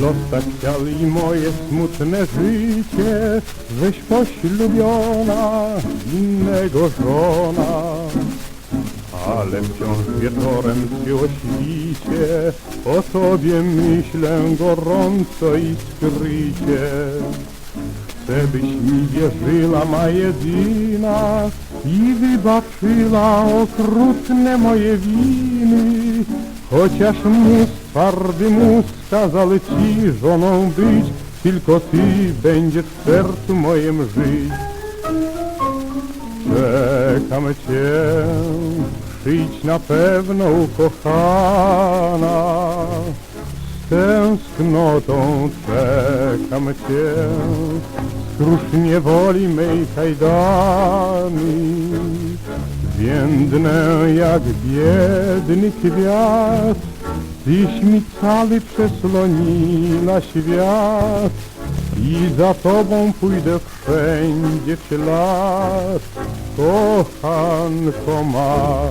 los tak chciał i moje smutne życie, żeś poślubiona, innego żona. Ale wciąż wieczorem przy o świcie, o tobie myślę gorąco i skrycie. Chcę byś mi wierzyła ma jedyna i wybaczyła okrutne moje winy. Chociaż mus, twardy mus kazał ci żoną być, tylko ty będziesz w sercu moim żyć. Czekam cię, przyjdź na pewno ukochana. Z tęsknotą czekam cię, skróż niewoli mej kajdami. Więdnę jak biedny kwiat, Tyś mi cały przesłoniła świat. I za tobą pójdę wszędzie w ślad, kochanko ma.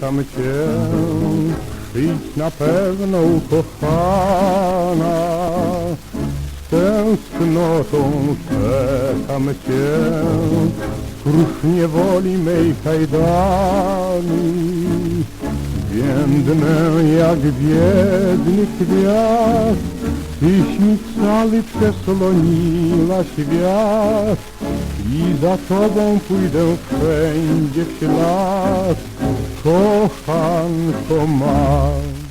Czekam cię, przyjdź na pewno ukochana. Tęsknotą czekam cię, skróż niewoli mej kajdani. Więdnę jak biedny kwiat, Tyś mi cały przesłoniła świat i za tobą pójdę wszędzie w ślad, kochanko ma.